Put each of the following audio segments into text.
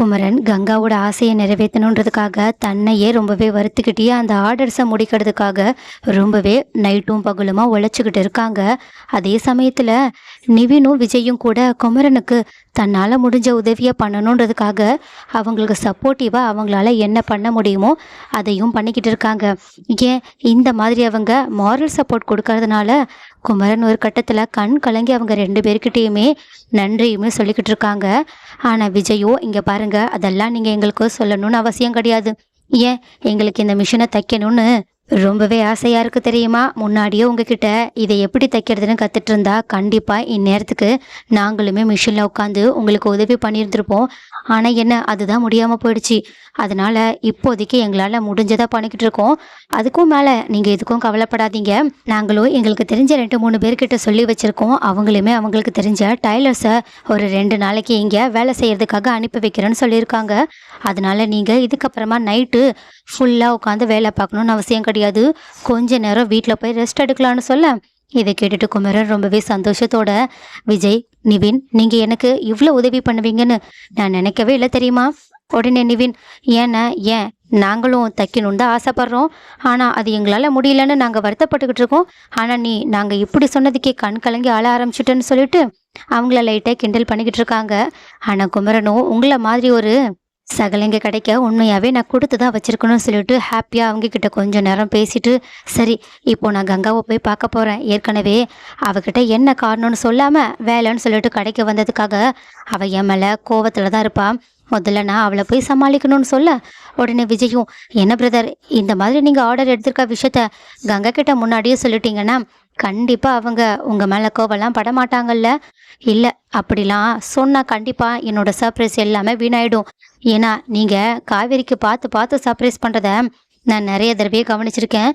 குமரன் கங்காவோட ஆசையை நிறைவேற்றணுன்றதுக்காக தன்னையே ரொம்பவே வருத்திக்கிட்டே அந்த ஆர்டர்ஸை முடிக்கிறதுக்காக ரொம்பவே நைட்டும் பகலுமா உழைச்சிக்கிட்டு இருக்காங்க. அதே சமயத்தில் நிவினும் விஜயும் கூட குமரனுக்கு தன்னால் முடிஞ்ச உதவியை பண்ணணுன்றதுக்காக அவங்களுக்கு சப்போர்ட்டிவாக அவங்களால என்ன பண்ண முடியுமோ அதையும் பண்ணிக்கிட்டு இருக்காங்க. ஏன் இந்த மாதிரி அவங்க மாரல் சப்போர்ட் கொடுக்கறதுனால குமரன் ஒரு கட்டத்தில் கண் கலங்கி அவங்க ரெண்டு பேர்கிட்டயுமே நன்றியுமே சொல்லிக்கிட்டு இருக்காங்க. ஆனால் விஜயோ இங்கே பாருங்க அதெல்லாம் நீங்கள் எங்களுக்கு சொல்லணும்னு அவசியம் கிடையாது. ஏன்? எங்களுக்கு இந்த மிஷினை தைக்கணும்னு ரொம்பவே ஆசையாக இருக்குது தெரியுமா? முன்னாடியே உங்ககிட்ட இதை எப்படி தைக்கிறதுன்னு கற்றுட்டு இருந்தா கண்டிப்பாக இந்நேரத்துக்கு நாங்களுமே மிஷினில் உட்காந்து உங்களுக்கு உதவி பண்ணியிருந்திருப்போம். ஆனால் என்ன அதுதான் முடியாமல் போயிடுச்சு. அதனால் இப்போதைக்கு எங்களால் முடிஞ்சதாக பண்ணிக்கிட்டு இருக்கோம். அதுக்கும் மேலே நீங்கள் எதுக்கும் கவலைப்படாதீங்க. நாங்களும் எங்களுக்கு தெரிஞ்ச ரெண்டு மூணு பேர்கிட்ட சொல்லி வச்சுருக்கோம். அவங்களுமே அவங்களுக்கு தெரிஞ்ச டைலர்ஸை ஒரு ரெண்டு நாளைக்கு இங்கே வேலை செய்கிறதுக்காக அனுப்பி வைக்கிறேன்னு சொல்லியிருக்காங்க. அதனால் நீங்கள் இதுக்கப்புறமா நைட்டு ஃபுல்லாக உட்காந்து வேலை பார்க்கணுன்னு அவசியம் கிடையாது. கொஞ்ச நேரம் வீட்டில் போய் ரெஸ்ட் எடுக்கலாம்னு சொல்ல இதை கேட்டுட்டு குமரன் ரொம்பவே சந்தோஷத்தோட விஜய் நிவின் நீங்கள் எனக்கு இவ்வளோ உதவி பண்ணுவீங்கன்னு நான் நினைக்கவே இல்லை தெரியுமா? உடனே நிவின் ஏன்னா ஏன்? நாங்களும் தைக்கணுன்னு தான் ஆசைப்பட்றோம். ஆனால் அது எங்களால் முடியலன்னு நாங்கள் வருத்தப்பட்டுக்கிட்டு இருக்கோம். ஆனால் நீ நாங்கள் இப்படி சொன்னதுக்கே கண் கலங்கி ஆள ஆரம்பிச்சிட்டேன்னு சொல்லிட்டு அவங்கள லைட்டாக கிண்டல் பண்ணிக்கிட்டு இருக்காங்க. ஆனால் குமரனும் உங்களை மாதிரி ஒரு சகலைங்க கிடைக்க உண்மையாகவே நான் கொடுத்து தான் வச்சுருக்கணும்னு சொல்லிட்டு ஹாப்பியாக அவங்க கிட்ட கொஞ்சம் நேரம் பேசிட்டு சரி இப்போ நான் கங்காவை போய் பார்க்க போகிறேன் ஏற்கனவே அவகிட்ட என்ன காரணம்னு சொல்லாமல் வேலைன்னு சொல்லிட்டு கடைக்கு வந்ததுக்காக அவள் என் மேலே கோவத்தில் தான் இருப்பாள் முதல்ல நான் அவளை போய் சமாளிக்கணும்னு சொல்ல உடனே விஜயும் என்ன பிரதர் இந்த மாதிரி நீங்கள் ஆர்டர் எடுத்திருக்க விஷயத்த கங்கா கிட்ட முன்னாடியே சொல்லிட்டீங்கன்னா கண்டிப்பாக அவங்க உங்கள் மேலே கோவம்லாம் பட மாட்டாங்கல்ல இல்லை அப்படிலாம் சொன்னால் கண்டிப்பாக என்னோட சர்ப்ரைஸ் எல்லாமே வீணாயிடும். ஏன்னா நீங்கள் காவேரிக்கு பார்த்து பார்த்து சர்ப்ரைஸ் பண்ணுறத நான் நிறைய தடவையே கவனிச்சிருக்கேன்.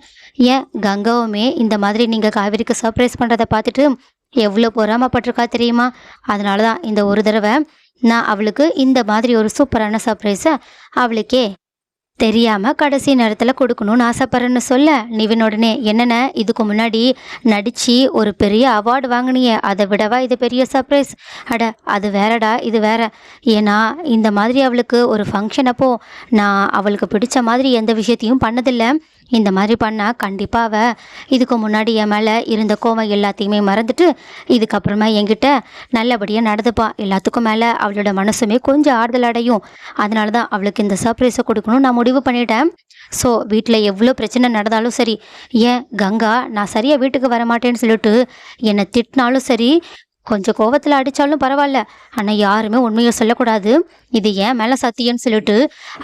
ஏன் கங்காவுமே இந்த மாதிரி நீங்கள் காவேரிக்கு சர்ப்ரைஸ் பண்ணுறத பார்த்துட்டு எவ்வளோ பொறாமப்பட்டிருக்கா தெரியுமா? அதனால தான் இந்த ஒரு தடவை நான் அவளுக்கு இந்த மாதிரி ஒரு சூப்பரான சர்ப்ரைஸை அவளுக்கே தெரியாம கடைசி நேரத்தில் கொடுக்கணும்னு ஆசைப்படுறேன்னு சொல்ல நிவின் உடனே என்னென்ன இதுக்கு முன்னாடி நடித்து ஒரு பெரிய அவார்டு வாங்கினியே அதை விடவா இது பெரிய சர்ப்ரைஸ் அட அது வேறடா இது வேற. ஏன்னா இந்த மாதிரி அவளுக்கு ஒரு ஃபங்க்ஷன் அப்போ நான் அவளுக்கு பிடிச்ச மாதிரி எந்த விஷயத்தையும் பண்ணதில்லை. இந்த மாதிரி பண்ணால் கண்டிப்பாக அவ இதுக்கு முன்னாடி என் மேலே இருந்த கோவம் எல்லாத்தையுமே மறந்துட்டு இதுக்கப்புறமா என்கிட்ட நல்லபடியாக நடந்துப்பா. எல்லாத்துக்கும் மேலே அவளோட மனசுமே கொஞ்சம் ஆறுதல் அடையும். அதனால தான் அவளுக்கு இந்த சர்ப்ரைஸை கொடுக்கணும்னு நான் முடிவு பண்ணிட்டேன். ஸோ வீட்டில் எவ்வளோ பிரச்சனை நடந்தாலும் சரி ஏன் கங்கா நான் சரியாக வீட்டுக்கு வர மாட்டேன்னு சொல்லிட்டு என்னை திட்டினாலும் சரி கொஞ்சம் கோவத்தில் அடித்தாலும் பரவாயில்ல. ஆனால் யாருமே உண்மையை சொல்லக்கூடாது. இது ஏன் மேலே சத்தியம்னு சொல்லிட்டு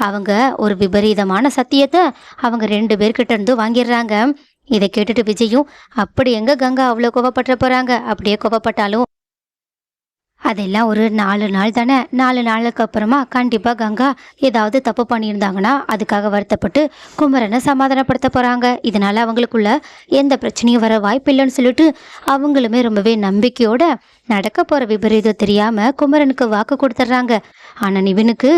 அவங்க ஒரு விபரீதமான சத்தியத்தை அவங்க ரெண்டு பேர்கிட்ட இருந்து வாங்கிடுறாங்க. இதை கேட்டுட்டு விஜயும் அப்படி எங்க கங்கா அவ்வளோ கோவப்பட்டு போகிறாங்க அப்படியே கோவப்பட்டாலும் அதெல்லாம் ஒரு நாலு நாள் தானே. நாலு நாளுக்கு அப்புறமா கண்டிப்பாக கங்கா ஏதாவது தப்பு பண்ணியிருந்தாங்கன்னா அதுக்காக வருத்தப்பட்டு குமரனை சமாதானப்படுத்த போகிறாங்க இதனால் அவங்களுக்குள்ள எந்த பிரச்சனையும் வர வாய்ப்பு இல்லைன்னு சொல்லிட்டு அவங்களுமே ரொம்பவே நம்பிக்கையோட நடக்க போகிற விபரீதம் தெரியாமல் குமரனுக்கு வாக்கு கொடுத்துட்றாங்க ஆனால் நிவினுக்கு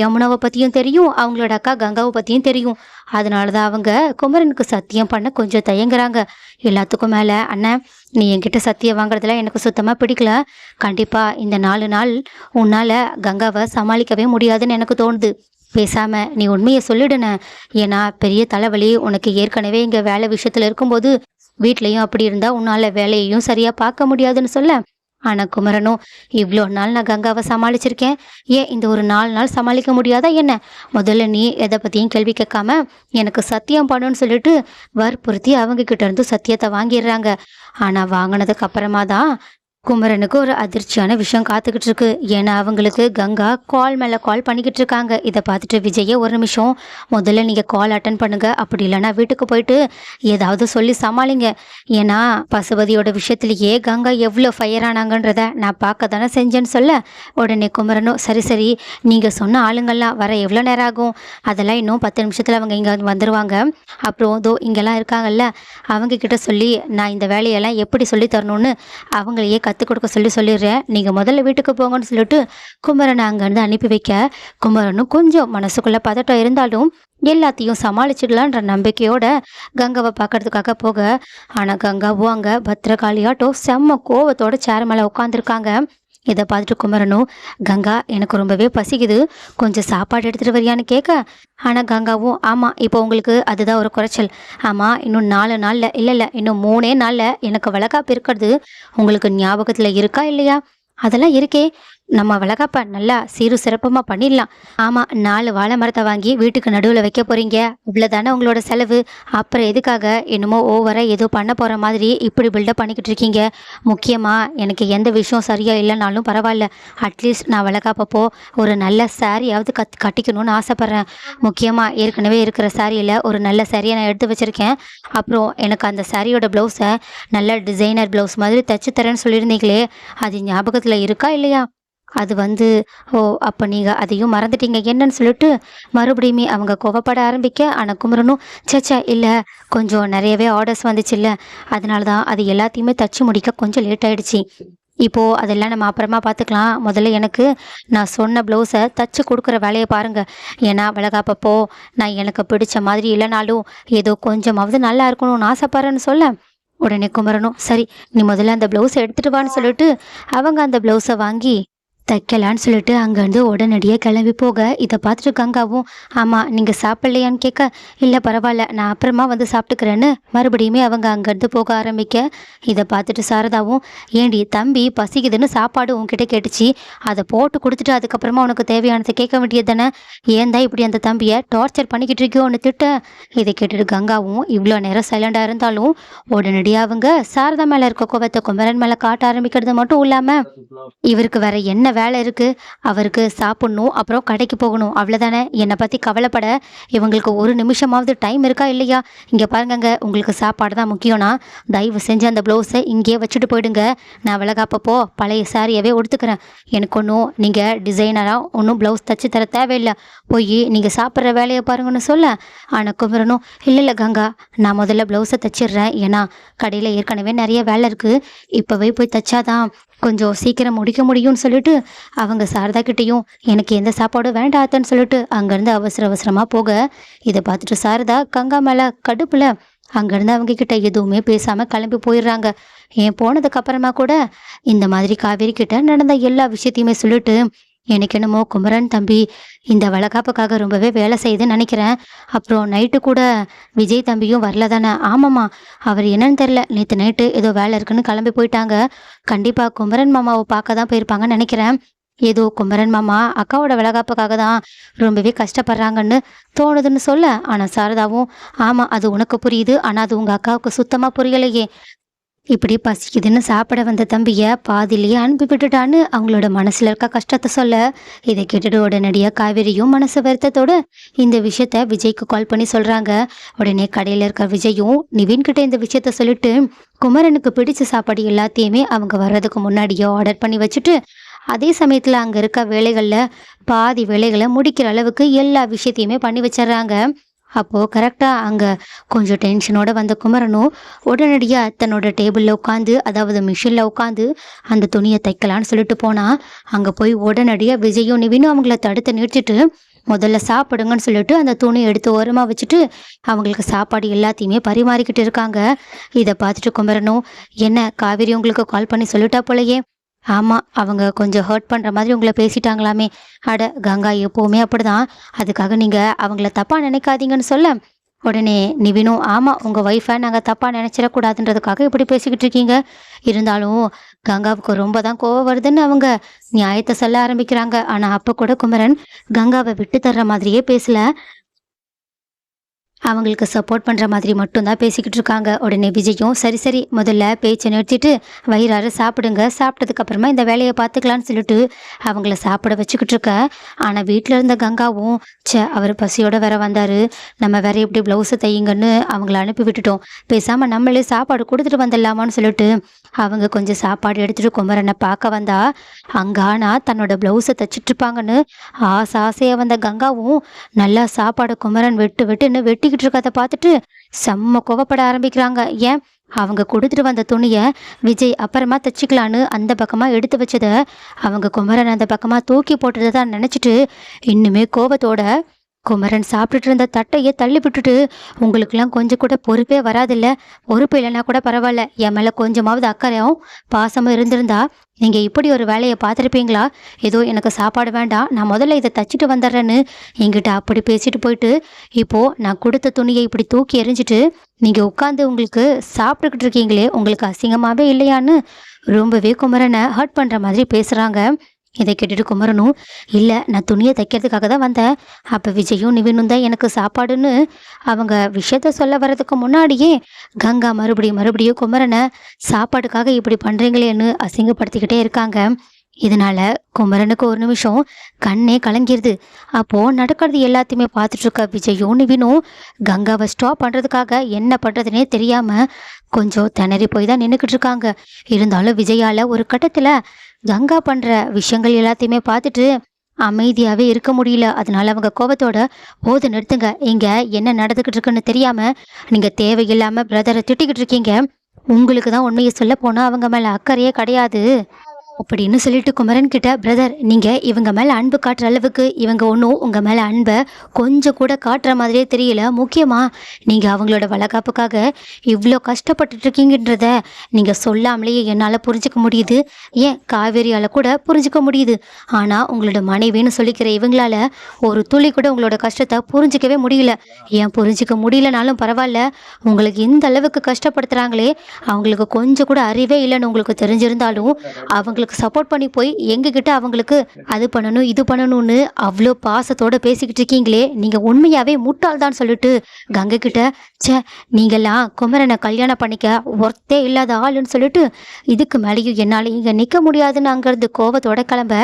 யமுனாவை பற்றியும் தெரியும் அவங்களோட அக்கா கங்காவை பற்றியும் தெரியும். அதனால தான் அவங்க குமரனுக்கு சத்தியம் பண்ண கொஞ்சம் தயங்குறாங்க. எல்லாத்துக்கும் மேலே அண்ணன் நீ என்கிட்ட சத்தியம் வாங்குறதுல எனக்கு சுத்தமாக பிடிக்கல. கண்டிப்பாக இந்த நாலு நாள் உன்னால் கங்காவை சமாளிக்கவே முடியாதுன்னு எனக்கு தோணுது. பேசாம நீ உண்மையை சொல்லிடுன. ஏன்னா பெரிய தலைவலி உனக்கு ஏற்கனவே இங்கே வேலை விஷயத்தில் இருக்கும்போது வீட்லேயும் அப்படி இருந்தால் உன்னால் வேலையையும் சரியாக பார்க்க முடியாதுன்னு சொல்ல. ஆனால் குமரனும் இவ்வளோ நாள் நான் கங்காவை சமாளிச்சிருக்கேன். ஏன் இந்த ஒரு நாலு நாள் சமாளிக்க முடியாதா என்ன? முதல்ல நீ எதை பற்றியும் கேள்வி கேட்காம எனக்கு சத்தியம் பண்ணுன்னு சொல்லிட்டு வற்புறுத்தி அவங்க கிட்ட இருந்து சத்தியத்தை வாங்கிடுறாங்க. ஆனால் வாங்கினதுக்கு அப்புறமா தான் குமரனுக்கு ஒரு அதிர்ச்சியான விஷயம் காத்துக்கிட்டு இருக்கு. ஏன்னா அவங்களுக்கு கங்கா கால் மேலே கால் பண்ணிக்கிட்டு இருக்காங்க. இதை பார்த்துட்டு விஜய ஒரு நிமிஷம் முதல்ல நீங்கள் கால் அட்டன் பண்ணுங்க. அப்படி இல்லைன்னா வீட்டுக்கு போயிட்டு ஏதாவது சொல்லி சமாளிங்க. ஏன்னா பசுபதியோட விஷயத்திலேயே கங்கா எவ்வளோ ஃபயர் ஆனாங்கன்றத நான் பார்க்க தானே செஞ்சேன்னு சொல்ல உடனே குமரனும் சரி சரி நீங்கள் சொன்ன ஆளுங்கள்லாம் வர எவ்வளோ நேரம் ஆகும்? அதெல்லாம் இன்னும் பத்து நிமிஷத்தில் அவங்க இங்கே வந்துடுவாங்க அப்புறம் இதோ இங்கெல்லாம் இருக்காங்கல்ல அவங்க கிட்ட சொல்லி நான் இந்த வேலையெல்லாம் எப்படி சொல்லி தரணும்னு அவங்களையே கற்றுக் கொடுக்க சொல்லி சொல்லிடுறேன் நீங்கள் முதல்ல வீட்டுக்கு போங்கன்னு சொல்லிட்டு குமரனை அங்கேருந்து அனுப்பி வைக்க குமரனும் கொஞ்சம் மனசுக்குள்ளே பதட்டம் இருந்தாலும் எல்லாத்தையும் சமாளிச்சிடலான்ற நம்பிக்கையோட கங்காவை பார்க்கறதுக்காக போக. ஆனால் கங்காவும் அங்கே பத்திரகாளியாட்டோ செம்ம கோவத்தோட சேர் மேலே உட்காந்துருக்காங்க இதை பார்த்துட்டு குமரனும் கங்கா எனக்கு ரொம்பவே பசிக்குது. கொஞ்சம் சாப்பாடு எடுத்துகிட்டு வரியான்னு கேட்க ஆனால் கங்காவும் ஆமாம் இப்போ உங்களுக்கு அதுதான் ஒரு குறைச்சல். ஆமாம் இன்னும் நாலு நாளில் இல்லை இல்லை இன்னும் மூணே நாளில் எனக்கு வளகாப்பு இருக்கிறது. உங்களுக்கு ஞாபகத்தில் இருக்கா இல்லையா? அதெல்லாம் இருக்கே. நம்ம வளகாப்பா நல்லா சீரு சிறப்பமாக பண்ணிடலாம். ஆமாம் நாலு வாழை மரத்தை வாங்கி வீட்டுக்கு நடுவில் வைக்க போகிறீங்க இவ்வளோதானே உங்களோட செலவு? அப்புறம் எதுக்காக என்னமோ ஓவராக ஏதோ பண்ண போகிற மாதிரி இப்படி பில்டப் பண்ணிக்கிட்டு இருக்கீங்க? முக்கியமாக எனக்கு எந்த விஷயம் சரியாக இல்லைனாலும் பரவாயில்ல. அட்லீஸ்ட் நான் வளகாப்பப்போ ஒரு நல்ல சாரியாவது கத் கட்டிக்கணும்னு ஆசைப்பட்றேன். முக்கியமாக ஏற்கனவே இருக்கிற சாரியில் ஒரு நல்ல சாரியை நான் எடுத்து வச்சுருக்கேன். அப்புறம் எனக்கு அந்த சாரியோட ப்ளவுஸை நல்ல டிசைனர் ப்ளவுஸ் மாதிரி தச்சு தரேன்னு சொல்லியிருந்தீங்களே அது ஞாபகத்தில் இருக்கா இல்லையா? அது வந்து ஓ அப்போ நீங்கள் அதையும் மறந்துட்டீங்க என்னன்னு சொல்லிட்டு மறுபடியுமே அவங்க கோவப்பட ஆரம்பிக்க ஆனால் குமரனும் சேச்சா இல்லை கொஞ்சம் நிறையவே ஆர்டர்ஸ் வந்துச்சுல்ல. அதனால தான் அது எல்லாத்தையுமே தச்சு முடிக்க கொஞ்சம் லேட் ஆயிடுச்சு. இப்போது அதெல்லாம் நம்ம அப்புறமா பார்த்துக்கலாம் முதல்ல எனக்கு நான் சொன்ன ப்ளவுஸை தச்சு கொடுக்குற வேலையை பாருங்கள் ஏன்னா விலகாப்பப்போ நான் எனக்கு பிடிச்ச மாதிரி இல்லைனாலும் ஏதோ கொஞ்சமாவது நல்லா இருக்கணும்னு ஆசைப்பட்றேன்னு சொல்ல. உடனே குமரனும் சரி நீ முதல்ல அந்த ப்ளவுஸை எடுத்துகிட்டு வான்னு சொல்லிட்டு அவங்க அந்த ப்ளவுஸை வாங்கி தைக்கலான்னு சொல்லிட்டு அங்கேருந்து உடனடியாக கிளம்பி போக இதை பார்த்துட்டு கங்காவும் ஆமாம் நீங்கள் சாப்பிட்லையான்னு கேட்க இல்லை பரவாயில்ல நான் அப்புறமா வந்து சாப்பிட்டுக்கிறேன்னு மறுபடியுமே அவங்க அங்கேருந்து போக ஆரம்பிக்க இதை பார்த்துட்டு சாரதாவும் ஏண்டி தம்பி பசிக்குதுன்னு சாப்பாடு உங்ககிட்ட கேட்டுச்சு அதை போட்டு கொடுத்துட்டு அதுக்கப்புறமா உனக்கு தேவையானதை கேட்க வேண்டியது தானே? ஏன் தான் இப்படி அந்த தம்பியை டார்ச்சர் பண்ணிக்கிட்டு இருக்கியோன்னு திட்ட? இதை கேட்டுட்டு கங்காவும் இவ்வளோ நேரம் சைலண்டாக இருந்தாலும் உடனடியாக அவங்க சாரதா மேலே இருக்க கோவத்தை குமரன் மேலே காட்ட ஆரம்பிக்கிறது மட்டும் இல்லாமல் இவருக்கு வேற என்ன வேலை இருக்குது அவருக்கு சாப்பிட்ணும் அப்புறம் கடைக்கு போகணும். அவ்வளோதானே என்னை பற்றி கவலைப்பட. இவங்களுக்கு ஒரு நிமிஷமாவது டைம் இருக்கா இல்லையா? இங்கே பாருங்கங்க உங்களுக்கு சாப்பாடு தான் முக்கியம்னா தயவு செஞ்சு அந்த ப்ளவுஸை இங்கேயே வச்சுட்டு போயிடுங்க. நான் விலகாப்பப்போ பழைய சாரியவே உடுத்துக்கிறேன். எனக்கு ஒன்றும் நீங்கள் டிசைனராக ஒன்றும் ப்ளவுஸ் தச்சு தர தேவையில்லை. போய் நீங்கள் சாப்பிட்ற வேலையை பாருங்கன்னு சொல்ல. ஆனால் குமரனும் இல்லை இல்லை கங்கா நான் முதல்ல ப்ளவுஸை தச்சிடுறேன். ஏன்னா கடையில் ஏற்கனவே நிறைய வேலை இருக்குது இப்போவே போய் தச்சாதான் கொஞ்சம் சீக்கிரம் முடிக்க முடியும்னு சொல்லிட்டு அவங்க சாரதா கிட்டேயும் எனக்கு எந்த சாப்பாடும் வேண்டாத்தன்னு சொல்லிட்டு அங்கேருந்து அவசர அவசரமாக போக. இதை பார்த்துட்டு சாரதா கங்கா மேலே கடுப்பில் அங்கேருந்து அவங்க கிட்ட எதுவுமே பேசாமல் கிளம்பி போயிடுறாங்க. ஏன் போனதுக்கப்புறமா கூட இந்த மாதிரி காவேரி கிட்ட நடந்த எல்லா விஷயத்தையுமே சொல்லிட்டு எனக்கு என்னமோ குமரன் தம்பி இந்த வளகாப்புக்காக ரொம்பவே வேலை செய்யுதுன்னு நினைக்கிறேன். அப்புறம் நைட்டு கூட விஜய் தம்பியும் வரல தானே? ஆமாம்மா அவர் என்னன்னு தெரில நேற்று நைட்டு ஏதோ வேலை இருக்குன்னு கிளம்பி போயிட்டாங்க. கண்டிப்பாக குமரன் மாமாவை பார்க்க தான் போயிருப்பாங்கன்னு நினைக்கிறேன். ஏதோ குமரன் மாமா அக்காவோட வளகாப்புக்காக தான் ரொம்பவே கஷ்டப்படுறாங்கன்னு தோணுதுன்னு சொல்ல. ஆனால் சாரதாவும் ஆமாம் அது உனக்கு புரியுது. ஆனால் அது உங்கள் அக்காவுக்கு சுத்தமாக புரியலையே. இப்படி பசிக்குதுன்னு சாப்பிட வந்த தம்பியை பாதிலேயே அனுப்பி விட்டுட்டான்னு அவங்களோட மனசில் இருக்க கஷ்டத்தை சொல்ல இதை கேட்டுட்டு உடனடியாக காவேரியும் மனசு வருத்தத்தோடு இந்த விஷயத்த விஜய்க்கு கால் பண்ணி சொல்கிறாங்க உடனே கடையில் இருக்க விஜயும் நிவின்கிட்ட இந்த விஷயத்த சொல்லிட்டு குமரனுக்கு பிடிச்ச சாப்பாடு எல்லாத்தையுமே அவங்க வர்றதுக்கு முன்னாடியே ஆர்டர் பண்ணி வச்சுட்டு அதே சமயத்தில் அங்கே இருக்க வேலைகளில் பாதி வேலைகளை முடிக்கிற அளவுக்கு எல்லா விஷயத்தையுமே பண்ணி வச்சிடுறாங்க. அப்போது கரெக்டாக அங்கே கொஞ்சம் டென்ஷனோட வந்த குமரனும் உடனடியாக தன்னோட டேபிளில் உட்காந்து அதாவது மிஷினில் உட்காந்து அந்த துணியை தைக்கலான்னு சொல்லிட்டு போனால் அங்கே போய் உடனடியாக விஜயும் நிவினும் அவங்கள தடுத்து நிறுத்திட்டு முதல்ல சாப்பிடுங்கன்னு சொல்லிட்டு அந்த துணியை எடுத்து ஓரமாக வச்சுட்டு அவங்களுக்கு சாப்பாடு எல்லாத்தையுமே பரிமாறிக்கிட்டு இருக்காங்க. இதை பார்த்துட்டு குமரனும் என்ன காவேரி உங்களுக்கு கால் பண்ணி சொல்லிட்டா போலையே? ஆமாம் அவங்க கொஞ்சம் ஹர்ட் பண்ணுற மாதிரி உங்களை பேசிட்டாங்களாமே. அட கங்கா எப்போவுமே அப்படிதான். அதுக்காக நீங்கள் அவங்கள தப்பாக நினைக்காதீங்கன்னு சொல்ல. உடனே நிவினும் ஆமாம் உங்கள் ஒய்ஃபை நாங்கள் தப்பாக நினச்சிடக்கூடாதுன்றதுக்காக இப்படி பேசிக்கிட்டு இருக்கீங்க. இருந்தாலும் கங்காவுக்கு ரொம்ப தான் கோவம் வருதுன்னு அவங்க நியாயத்தை சொல்ல ஆரம்பிக்கிறாங்க. ஆனால் அப்போ கூட குமரன் கங்காவை விட்டு தர்ற மாதிரியே பேசல. அவங்களுக்கு சப்போர்ட் பண்ணுற மாதிரி மட்டும்தான் பேசிக்கிட்டு இருக்காங்க. உடனே விஜயும் சரி சரி முதல்ல பேச்சை நிறுத்திட்டு வயிறார சாப்பிடுங்க. சாப்பிட்டதுக்கப்புறமா இந்த வேலையை பார்த்துக்கலான்னு சொல்லிட்டு அவங்கள சாப்பிட வச்சுக்கிட்டு இருக்க ஆனால் வீட்டில் இருந்த கங்காவும் சே அவர் பசியோட வேற வந்தார். நம்ம வேற எப்படி ப்ளவுஸை தையுங்கன்னு அவங்கள அனுப்பி விட்டுட்டோம். பேசாமல் நம்மளே சாப்பாடு கொடுத்துட்டு வந்துடலாமான்னு சொல்லிட்டு அவங்க கொஞ்சம் சாப்பாடு எடுத்துகிட்டு குமரனை பார்க்க வந்தா அங்கானா தன்னோட ப்ளவுஸை தச்சிட்டு இருப்பாங்கன்னு ஆசை ஆசையாக வந்த கங்காவும் நல்லா சாப்பாடு குமரன் வெட்டு வெட்டுன்னு வெட்டிக்கிட்டு இருக்கதை பார்த்துட்டு செம்ம கோவப்பட ஆரம்பிக்கிறாங்க. ஏன்? அவங்க கொடுத்துட்டு வந்த துணியை விஜய் அப்புறமா தச்சுக்கலான்னு அந்த பக்கமாக எடுத்து வச்சதை அவங்க குமரன் அந்த பக்கமாக தூக்கி போட்டதை தான் நினச்சிட்டு இன்னுமே கோபத்தோட குமரன் சாப்பிட்டுட்டு இருந்த தட்டையை தள்ளி விட்டுட்டு உங்களுக்கெல்லாம் கொஞ்சம் கூட பொறுப்பே வராதில்ல. பொறுப்பு இல்லைன்னா கூட பரவாயில்ல. என் மேலே கொஞ்சமாவது அக்கறையும் பாசமும் இருந்திருந்தா நீங்கள் இப்படி ஒரு வேலையை பார்த்துருப்பீங்களா? ஏதோ எனக்கு சாப்பாடு வேண்டாம். நான் முதல்ல இதை தச்சுட்டு வந்துடுறேன்னு என்கிட்ட அப்படி பேசிட்டு போயிட்டு இப்போது நான் கொடுத்த துணியை இப்படி தூக்கி எரிஞ்சிட்டு நீங்கள் உட்காந்து உங்களுக்கு சாப்பிட்டுக்கிட்டு இருக்கீங்களே உங்களுக்கு அசிங்கமாகவே இல்லையான்னு? ரொம்பவே குமரனை ஹர்ட் பண்ணுற மாதிரி பேசுகிறாங்க இதை கேட்டுட்டு குமரனும் இல்லை நான் துணியை தைக்கிறதுக்காக தான் வந்தேன். அப்போ விஜயும் நிவினும் தான் எனக்கு சாப்பாடுன்னு அவங்க விஷயத்த சொல்ல வர்றதுக்கு முன்னாடியே கங்கா மறுபடியும் மறுபடியும் குமரனை சாப்பாடுக்காக இப்படி பண்ணுறீங்களேன்னு அசிங்கப்படுத்திக்கிட்டே இருக்காங்க. இதனால குமரனுக்கு ஒரு நிமிஷம் கண்ணே கலங்கிருது. அப்போ நடக்கிறது எல்லாத்தையுமே பார்த்துட்டு இருக்க விஜயும் நிவினும் கங்காவை ஸ்டாப் பண்ணுறதுக்காக என்ன பண்ணுறதுனே தெரியாம கொஞ்சம் திணறி போய் தான் நின்றுக்கிட்டு இருக்காங்க இருந்தாலும் விஜயால ஒரு கட்டத்தில் கங்கா பண்ணுற விஷயங்கள் எல்லாத்தையுமே பார்த்துட்டு அமைதியாகவே இருக்க முடியல. அதனால அவங்க கோபத்தோட போது நிறுத்துங்க. இங்க என்ன நடந்துக்கிட்டு இருக்குன்னு தெரியாம நீங்க தேவையில்லாம பிரதரை திட்டிக்கிட்டு இருக்கீங்க உங்களுக்கு தான் உண்மையை சொல்ல போனா அவங்க மேல அக்கறையே கிடையாது. அப்படின்னு சொல்லிட்டு குமரன் கிட்ட பிரதர் நீங்க இவங்க மேல அன்பு காட்டுற அளவுக்கு இவங்க ஒன்றும் உங்க மேல அன்பை கொஞ்சம் கூட காட்டுற மாதிரியே தெரியல. முக்கியமா நீங்க அவங்களோட வளகாப்புக்காக இவ்வளோ கஷ்டப்பட்டுட்டு இருக்கீங்கன்றத நீங்க சொல்லாமலேயே என்னால் புரிஞ்சுக்க முடியுது. ஏன் காவேரியால கூட புரிஞ்சுக்க முடியுது. ஆனா உங்களோட மனைவின்னு சொல்லிக்கிற இவங்களால ஒரு துளி கூட உங்களோட கஷ்டத்தை புரிஞ்சிக்கவே முடியல. ஏன் புரிஞ்சிக்க முடியலனாலும் பரவாயில்ல. உங்களுக்கு இந்த அளவுக்கு கஷ்டப்படுத்துறாங்களே அவங்களுக்கு கொஞ்சம் கூட அறிவே இல்லைன்னு உங்களுக்கு தெரிஞ்சிருந்தாலும் அவங்களுக்கு சப்போர்ட் பண்ணி போய் எங்ககிட்ட அவங்களுக்கு அது பண்ணணும் இது பண்ணணும்னு அவ்வளோ பாசத்தோட பேசிக்கிட்டு இருக்கீங்களே. நீங்க உண்மையாவே முட்டாள்தான் சொல்லிட்டு கங்கை கிட்ட ச்சே நீங்கெல்லாம் குமரனை கல்யாணம் பண்ணிக்க ஒர்த்தே இல்லாத ஆளுன்னு சொல்லிட்டு இதுக்கு மேலேயும் என்னால் இங்கே நிற்க முடியாதுன்னு அங்கிறது கோவத்தோட கிளம்ப.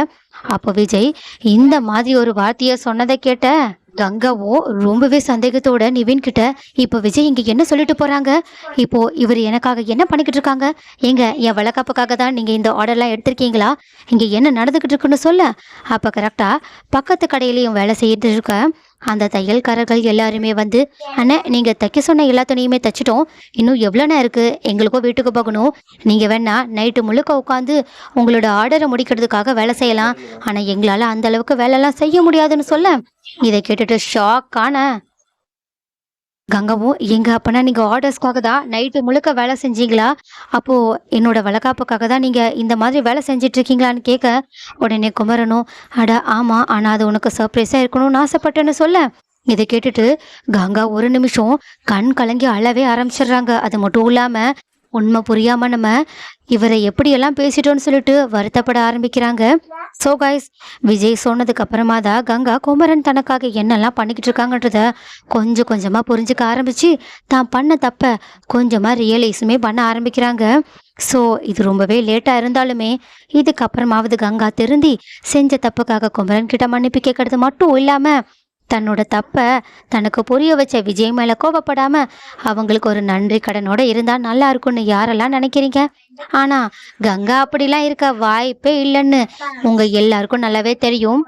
அப்போ விஜய் இந்த மாதிரி ஒரு வார்த்தையை சொன்னதை கேட்ட கங்காவோ ரொம்பவே சந்தேகத்தோட நிவின் கிட்ட இப்போ விஜய் இங்கே என்ன சொல்லிட்டு போறாங்க? இப்போ இவர் எனக்காக என்ன பண்ணிக்கிட்டு இருக்காங்க? எங்க என் வழக்காப்புக்காக தான் நீங்க இந்த ஆர்டர்லாம் எடுத்திருக்கீங்களா? இங்கே என்ன நடந்துகிட்டு இருக்குன்னு சொல்ல. அப்போ கரெக்டாக பக்கத்து கடையிலையும் வேலை செய்யிட்டு இருக்க அந்த தையல்காரர்கள் எல்லாருமே வந்து அண்ணே நீங்கள் தைக்க சொன்ன எல்லா துணியுமே தைச்சிட்டோம். இன்னும் எவ்வளோண்ணா இருக்குது எங்களுக்கும் வீட்டுக்கு போகணும். நீங்கள் வேணா நைட்டு முழுக்க உட்காந்து உங்களோட ஆர்டரை முடிக்கிறதுக்காக வேலை செய்யலாம். ஆனால் எங்களால் அந்த அளவுக்கு வேலைலாம் செய்ய முடியாதுன்னு சொல்ல இதை கேட்டுட்டு ஷாக் கங்காவும் எங்க அப்பனா நீங்க ஆர்டர்ஸ்க்காக தான் நைட்டு முழுக்க வேலை செஞ்சீங்களா? அப்போ என்னோட வளகாப்புக்காக தான் நீங்க இந்த மாதிரி வேலை செஞ்சுட்டு இருக்கீங்களான்னு கேட்க உடனே குமரனும் அட ஆமா ஆனா அது உனக்கு சர்ப்ரைஸா இருக்கணும்னு ஆசைப்பட்டேன்னு சொல்ல. இதை கேட்டுட்டு கங்கா ஒரு நிமிஷம் கண் கலங்கி அழவே ஆரம்பிச்சிடுறாங்க. அது மட்டும் இல்லாமல் உண்மை புரியாமல் நம்ம இவரை எப்படியெல்லாம் பேசிட்டோன்னு சொல்லிட்டு வருத்தப்பட ஆரம்பிக்கிறாங்க. ஸோ கைஸ் விஜய் சொன்னதுக்கு அப்புறமா தான் கங்கா குமரன் தனக்காக என்னெல்லாம் பண்ணிக்கிட்டு இருக்காங்கன்றத கொஞ்சம் கொஞ்சமாக புரிஞ்சுக்க ஆரம்பிச்சு தான் பண்ண தப்ப கொஞ்சமாக ரியலைஸுமே பண்ண ஆரம்பிக்கிறாங்க. ஸோ இது ரொம்பவே லேட்டாக இருந்தாலுமே இதுக்கப்புறமாவது கங்கா திருந்தி செஞ்ச தப்புக்காக குமரன் கிட்ட மன்னிப்பு கேட்கறது மட்டும் இல்லாமல் தன்னோட தப்பை தனக்கு புரிய வச்ச விஜய் மேலே கோபப்படாம அவங்களுக்கு ஒரு நன்றி கடனோட இருந்தா நல்லா இருக்கும்னு யாரெல்லாம் நினைக்கிறீங்க? ஆனா கங்கா அப்படிலாம் இருக்க வாய்ப்பே இல்லைன்னு உங்க எல்லாருக்கும் நல்லாவே தெரியும்.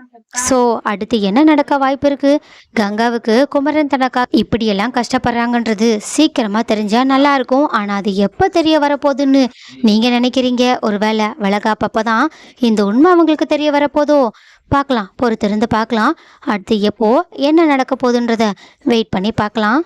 ஸோ அடுத்து என்ன நடக்க வாய்ப்பு இருக்கு? கங்காவுக்கு குமரன் தனக்கா இப்படியெல்லாம் கஷ்டப்படுறாங்கன்றது சீக்கிரமா தெரிஞ்சா நல்லா இருக்கும். ஆனா அது எப்போ தெரிய வரப்போகுதுன்னு நீங்க நினைக்கிறீங்க? ஒருவேளை வளகாப்பப்போ தான் இந்த உண்மை அவங்களுக்கு தெரிய வரப்போதோ? பார்க்கலாம் பொறுத்திருந்து பார்க்கலாம். அடுத்து எப்போது என்ன நடக்க போகுதுன்றத வெயிட் பண்ணி பார்க்கலாம்.